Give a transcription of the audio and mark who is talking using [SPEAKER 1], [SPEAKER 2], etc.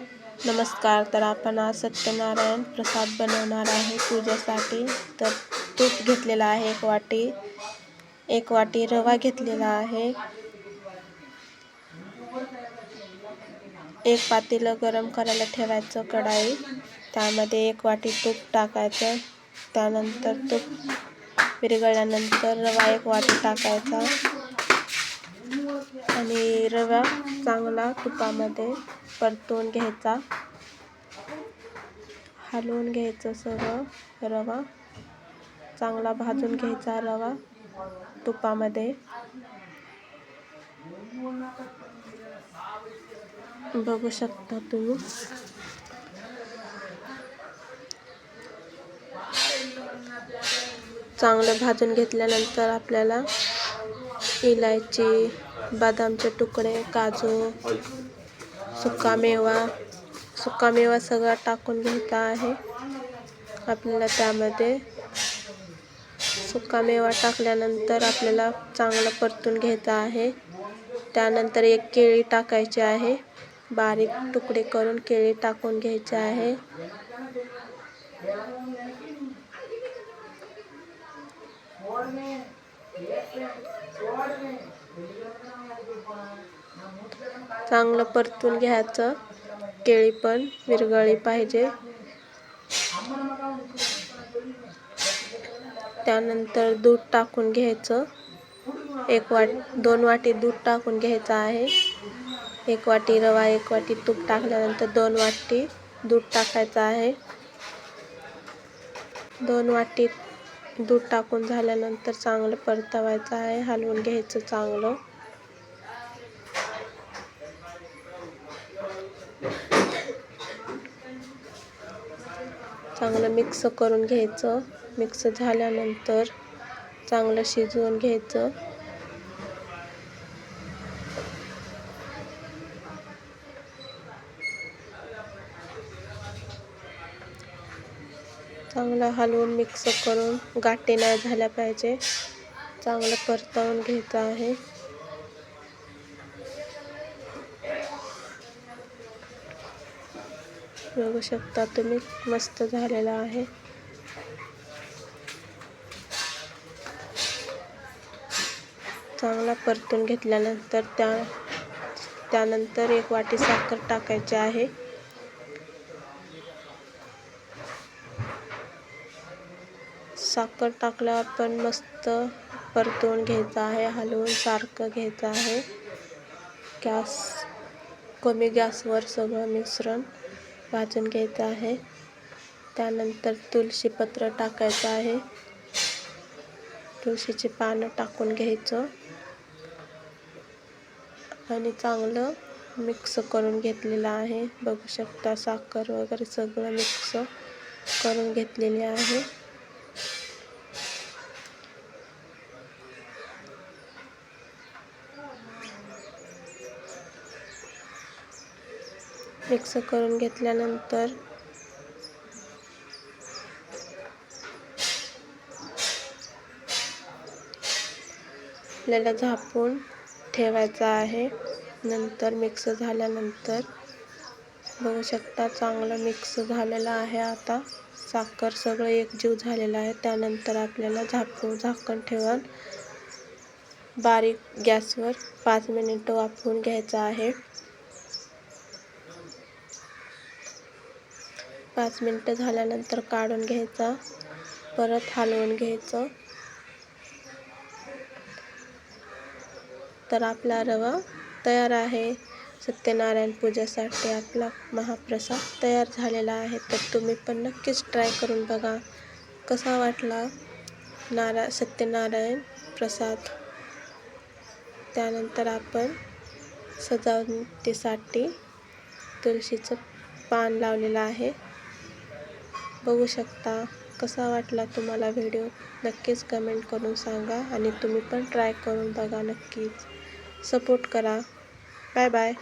[SPEAKER 1] नमस्कार तर आपण आज सत्यनारायण प्रसाद बनवणार आहे पूजेसाठी. तर तूप घेतलेला आहे एक वाटी एक वाटी रवा घेतलेला आहे. एक पातेलं गरम करायला ठेवायचं कढाई त्यामध्ये एक वाटी तूप टाकायचं त्यानंतर तूप विरघळल्यानंतर रवा एक वाटी टाकायचा. आणि रवा चांगला तुपामध्ये परतून घ्यायचा. हलवून घ्यायचं सगळं रवा. चांगला भाजून घ्यायचा रवा तुपामध्ये. बघू शकता तुम्ही. चांगलं भाजून घेतल्यानंतर आपल्याला इलायची बदामचे तुकडे काजू सुका मेवा. सुका मेवा सगळा टाकून घ्यायचा आहे. आपल्याला त्यामध्ये सुका मेवा टाकल्यानंतर आपल्याला चांगलं परतून घ्यायचं आहे. त्यानंतर एक केळी टाकायची आहे. बारीक तुकडे करून केळी टाकून घ्यायचे आहे. चांगलं परतून घ्यायचं. केळी पण विरगळी पाहिजे. त्यानंतर दूध टाकून घ्यायचं. एक वाट दोन वाटी दूध टाकून घ्यायचं आहे. एक वाटी रवा एक वाटी तूप टाकल्यानंतर दोन वाटी दूध टाकायचं आहे. दोन वाटी दूध टाकून झाल्यानंतर चांगलं परतवायचं आहे. हलवून घ्यायचं चांगलं. चांगलं मिक्स करून घ्यायचं. मिक्स झाल्यानंतर चांगलं शिजवून घ्यायचं. चांगलं हलवून मिक्स करून गाठी नाही झाल्या पाहिजे. चांगलं परतवून घ्यायचं आहे. बघू शकता तुम्ही. मस्त झालेला आहे. चांगला परतून घेतल्यानंतर त्या त्यानंतर एक वाटी साखर टाकायची आहे. साखर टाकल्यावर पण मस्त परतून घ्यायचं आहे हलवून सारखं घ्यायचं आहे. गॅस कमी गॅसवर सगळं मिश्रण. भाजून घ्यायचं आहे. त्यानंतर तुळशीपत्र टाकायचं आहे. तुळशीचे पानं टाकून घ्यायचं. आणि चांगलं मिक्स करून घेतलेलं आहे. बघू शकता साखर वगैरे सगळं मिक्स करून घेतलेले आहे. मिक्स करून घेतल्यानंतर आपल्याला झापून ठेवायचं आहे. नंतर मिक्स झाल्यानंतर बघू शकता चांगलं मिक्स झालेलं आहे आता. साखर सगळं एकजीव झालेलं आहे. त्यानंतर आपल्याला झापून झाकण ठेवून बारीक गॅसवर पाच मिनिटं वाफवून घ्यायचं आहे. पाच मिनटं झाल्यानंतर काढून घ्यायचा. परत हलवून घ्यायचं. तर आपला रवा तयार आहे. सत्यनारायण पूजेसाठी आपला महाप्रसाद तयार झालेला आहे. तर तुम्ही पण नक्कीच ट्राय करून बघा. कसा वाटला नारा सत्यनारायण प्रसाद? त्यानंतर आपण सजावटीसाठी तुळशीचं पान लावलेलं आहे. बघू शकता. कसा वाटला तुम्हाला व्हिडिओ? नक्कीच कमेंट करून सांगा आणि तुम्ही पण ट्राय करून बघा नक्कीच. सपोर्ट करा. Bye bye